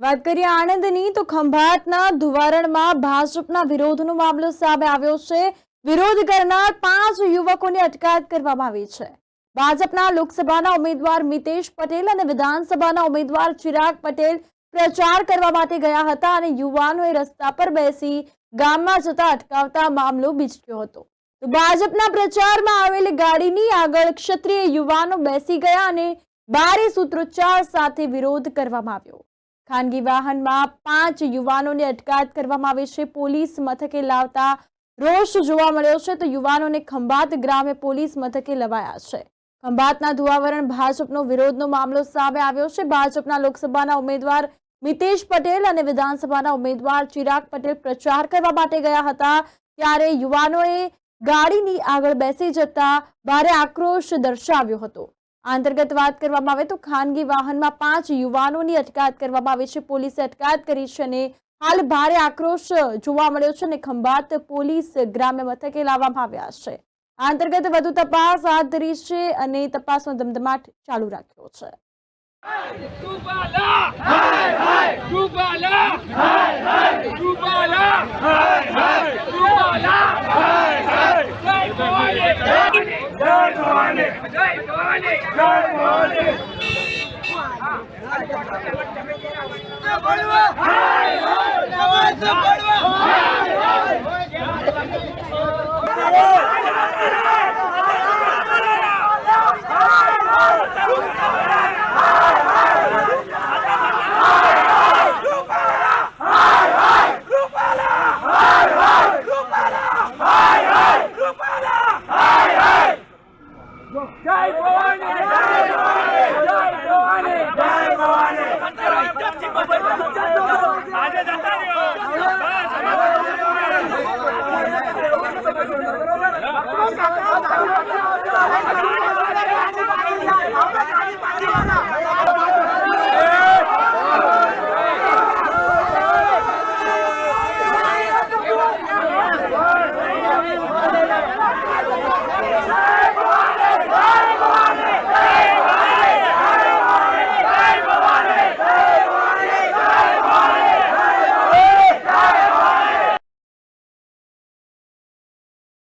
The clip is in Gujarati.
વાત કરીએ આણંદની, તો ખંભાતના ધુવારણમાં ભાજપના વિરોધનો મામલો સામે આવ્યો છે. વિરોધ કરનાર પાંચ યુવકોની અટકાયત કરવામાં આવી છે. ભાજપના લોકસભાના ઉમેદવાર મિતેશ પટેલ અને વિધાનસભાના ઉમેદવાર ચિરાગ પટેલ પ્રચાર કરવા માટે ગયા હતા અને યુવાનોએ રસ્તા પર બેસી ગામમાં જતા અટકાવતા મામલો બીચક્યો હતો. તો ભાજપના પ્રચારમાં આવેલી ગાડીની આગળ ક્ષત્રિય યુવાનો બેસી ગયા અને બારે સૂત્રોચ્ચાર સાથે વિરોધ કરવામાં આવ્યો. ખાનગી વાહનમાં પાંચ યુવાનોને અટકાયત કરવામાં આવી છે. પોલીસ મથકે લાવતા રોષ જોવા મળ્યો છે તો યુવાનોને ખંભાત ગ્રામે પોલીસ મથકે લવાયા છે. ખંભાતના ધુવાવરણ ભાજપનો વિરોધનો મામલો સામે આવ્યો છે. ભાજપના લોકસભાના ઉમેદવાર મિતેશ પટેલ અને વિધાનસભાના ઉમેદવાર ચિરાગ પટેલ પ્રચાર કરવા માટે ગયા હતા. ત્યારે યુવાનોએ ગાડીની આગળ બેસી જતા ભારે આક્રોશ દર્શાવ્યો હતો. આ અંતર્ગત વાત કરવામાં આવે તો ખાનગી વાહનમાં પાંચ યુવાનોની અટકાયત કરવામાં આવી છે. પોલીસે અટકાયત કરી છે અને હાલ ભારે આક્રોશ જોવા મળ્યો છે અને ખંભાત પોલીસ ગ્રામ્ય મથકે લાવવામાં આવ્યા છે. આ અંતર્ગત વધુ તપાસ હાથ ધરી છે અને તપાસનો ધમધમાટ ચાલુ રાખ્યો છે ડૂબાલા હાય હાય ડૂબાલા હાય હાય ડૂબાલા હાય હાય ડૂબાલા હાય હાય જય બળવા હાય હાય નવાજ બળવા Come on.